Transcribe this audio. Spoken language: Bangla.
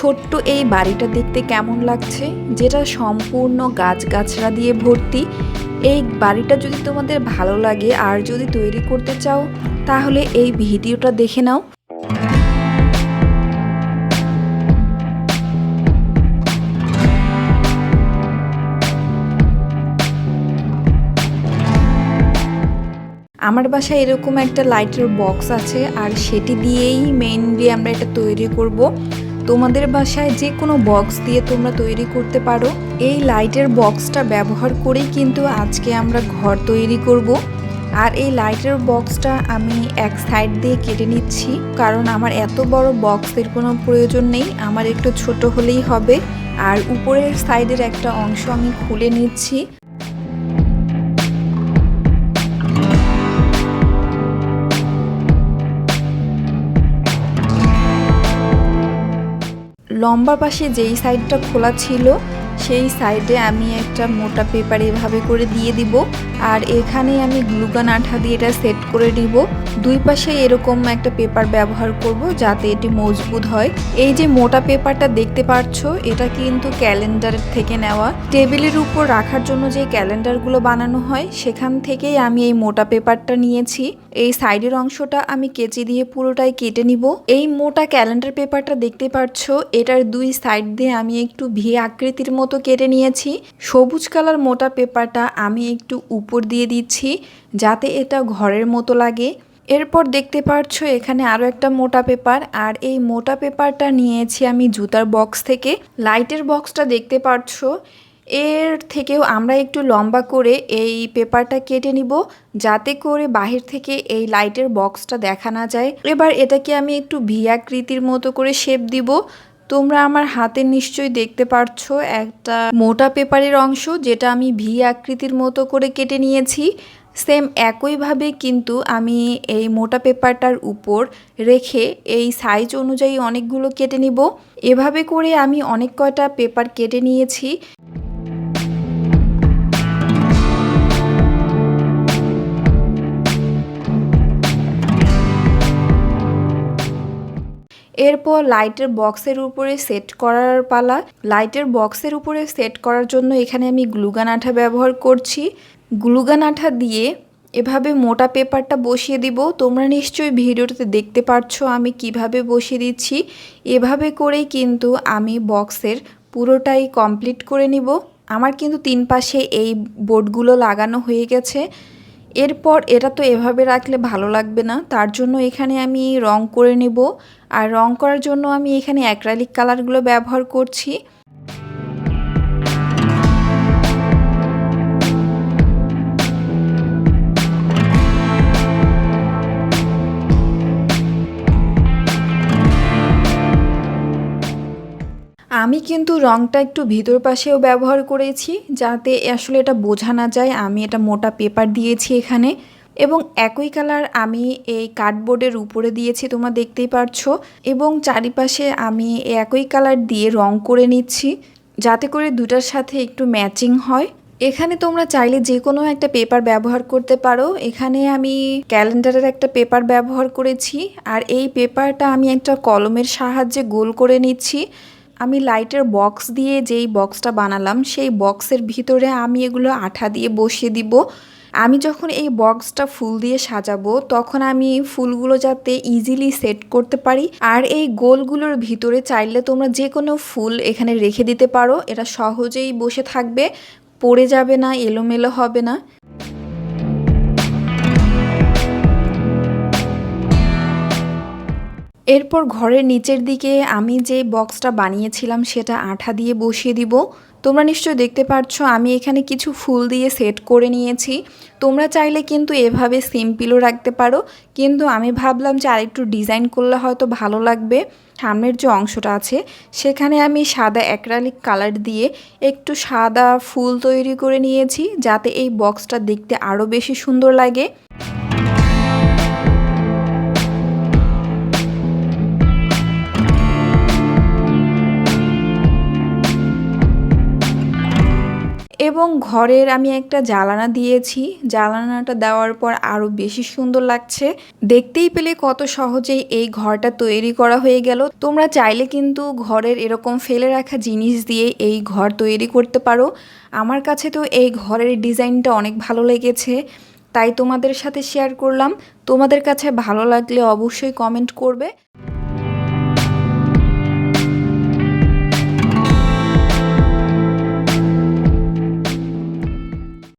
ছোট্ট এই বাড়িটা দেখতে কেমন লাগছে? যেটা সম্পূর্ণ গাছগাছরা দিয়ে ভর্তি। এই বাড়িটা যদি তোমাদের ভালো লাগে আর যদি তৈরি করতে চাও, তাহলে এই ভিডিওটা দেখে নাও। আমার বাসায় এরকম একটা লাইটের বক্স আছে, আর সেটি দিয়েই মেইনলি আমরা এটা তৈরি করব। তোমাদের বাসায় যে কোনো বক্স দিয়ে তোমরা তৈরি করতে পারো। এই লাইটের বক্সটা ব্যবহার করেই কিন্তু আজকে আমরা ঘর তৈরি করব। আর এই লাইটের বক্সটা আমি এক সাইড দিয়ে কেটে নিচ্ছি, কারণ আমার এত বড় বক্সের কোনো প্রয়োজন নেই। আমার একটু ছোট হলেই হবে। আর উপরের সাইডের একটা অংশ আমি খুলে নিচ্ছি। লম্বা পাশে যেই সাইডটা খোলা ছিল সেই সাইডে আমি একটা মোটা পেপার এভাবে করে দিয়ে দিব। আর এখানে আমি গ্লুগান আঠা দিয়ে এটা সেট করে দিব। দুই পাশে এরকম একটা পেপার ব্যবহার করব যাতে এটি মজবুত হয়। এই যে মোটা পেপারটা দেখতে পাচ্ছ, এটা কিন্তু ক্যালেন্ডার থেকে নেওয়া। টেবিলের উপর রাখার জন্য যে ক্যালেন্ডারগুলো বানানো হয়, সেখান থেকেই আমি এই মোটা পেপারটা নিয়েছি। এই সাইডের অংশটা আমি কেচি দিয়ে পুরোটাই কেটে নিব। এই মোটা ক্যালেন্ডার পেপারটা দেখতে পাচ্ছ, এটার দুই সাইড দিয়ে আমি একটু ভি আকৃতির মতো কেটে নিয়েছি। সবুজ কালার মোটা পেপারটা আমি একটু উপর দিয়ে দিচ্ছি, যাতে এটা ঘরের মতো লাগে। এরপর দেখতে পাচ্ছ এখানে আরও একটা মোটা পেপার, আর এই মোটা পেপারটা নিয়েছি আমি জুতার বক্স থেকে। লাইটের বক্সটা দেখতে পাচ্ছ এর থেকেও আমরা একটু লম্বা করে এই পেপারটা কেটে নিব, যাতে করে বাহির থেকে এই লাইটের বক্সটা দেখা না যায়। এবার এটাকে আমি একটু ভি আকৃতির মতো করে শেপ দিব তোমরা আমার হাতে নিশ্চয়ই দেখতে পারছ একটা মোটা পেপারের অংশ যেটা আমি ভি আকৃতির মতো করে কেটে নিয়েছি। সেম একইভাবে কিন্তু আমি এই মোটা পেপারটার উপর রেখে এই সাইজ অনুযায়ী অনেকগুলো কেটে নিব। এভাবে করে আমি অনেক কয়টা পেপার কেটে নিয়েছি। এরপর লাইটের বক্সের উপরে সেট করার পালা। লাইটের বক্সের উপরে সেট করার জন্য এখানে আমি গ্লুগান আঠা ব্যবহার করছি। গ্লুগান আঠা দিয়ে এভাবে মোটা পেপারটা বসিয়ে দিব। তোমরা নিশ্চয়ই ভিডিওটাতে দেখতে পাচ্ছ আমি কীভাবে বসিয়ে দিচ্ছি। এভাবে করেই কিন্তু আমি বক্সের পুরোটাই কমপ্লিট করে নিব। আমার কিন্তু তিন পাশে এই বোর্ডগুলো লাগানো হয়ে গেছে। এরপর এটা তো এভাবে রাখলে ভালো লাগবে না, তার জন্য এখানে আমি রং করে নেব। আর রং করার জন্য আমি এখানে অ্যাক্রালিক কালারগুলো ব্যবহার করছি। আমি কিন্তু রংটা একটু ভিতর পাশেও ব্যবহার করেছি যাতে আসলে এটা বোঝা না যায়। আমি এটা মোটা পেপার দিয়েছি এখানে এবং একই কালার আমি এই কার্ডবোর্ডের উপরে দিয়েছি, তোমরা দেখতেই পারছ। এবং চারিপাশে আমি একই কালার দিয়ে রং করে নিচ্ছি যাতে করে দুটার সাথে একটু ম্যাচিং হয়। এখানে তোমরা চাইলে যে কোনো একটা পেপার ব্যবহার করতে পারো। এখানে আমি ক্যালেন্ডারের একটা পেপার ব্যবহার করেছি আর এই পেপারটা আমি একটা কলমের সাহায্যে গোল করে নিচ্ছি। আমি লাইটের বক্স দিয়ে যেই বক্সটা বানালাম, সেই বক্সের ভিতরে আমি এগুলো আঠা দিয়ে বসিয়ে দিব। আমি যখন এই বক্সটা ফুল দিয়ে সাজাবো, তখন আমি ফুলগুলো যাতে ইজিলি সেট করতে পারি। আর এই গোলগুলোর ভিতরে চাইলে তোমরা যে কোনো ফুল এখানে রেখে দিতে পারো। এটা সহজেই বসে থাকবে, পড়ে যাবে না, এলোমেলো হবে না। এরপর ঘরের নিচের দিকে আমি যে বক্সটা বানিয়েছিলাম সেটা আঠা দিয়ে বসিয়ে দিব। তোমরা নিশ্চয়ই দেখতে পাচ্ছ আমি এখানে কিছু ফুল দিয়ে সেট করে নিয়েছি। তোমরা চাইলে কিন্তু এভাবে সিম্পিলও রাখতে পারো, কিন্তু আমি ভাবলাম যে আরেকটু ডিজাইন করলে হয়তো ভালো লাগবে। সামনের যে অংশটা আছে, সেখানে আমি সাদা অ্যাক্রালিক কালার দিয়ে একটু সাদা ফুল তৈরি করে নিয়েছি, যাতে এই বক্সটা দেখতে আরও বেশি সুন্দর লাগে। এবং ঘরের আমি একটা জ্বালানা দিয়েছি। জ্বালানাটা দেওয়ার পর আরও বেশি সুন্দর লাগছে। দেখতেই পেলে কত সহজেই এই ঘরটা তৈরি করা হয়ে গেল। তোমরা চাইলে কিন্তু ঘরের এরকম ফেলে রাখা জিনিস দিয়ে এই ঘর তৈরি করতে পারো। আমার কাছে তো এই ঘরের ডিজাইনটা অনেক ভালো লেগেছে। তাই তোমাদের সাথে শেয়ার করলাম। তোমাদের কাছে ভালো লাগলে অবশ্যই কমেন্ট করবে।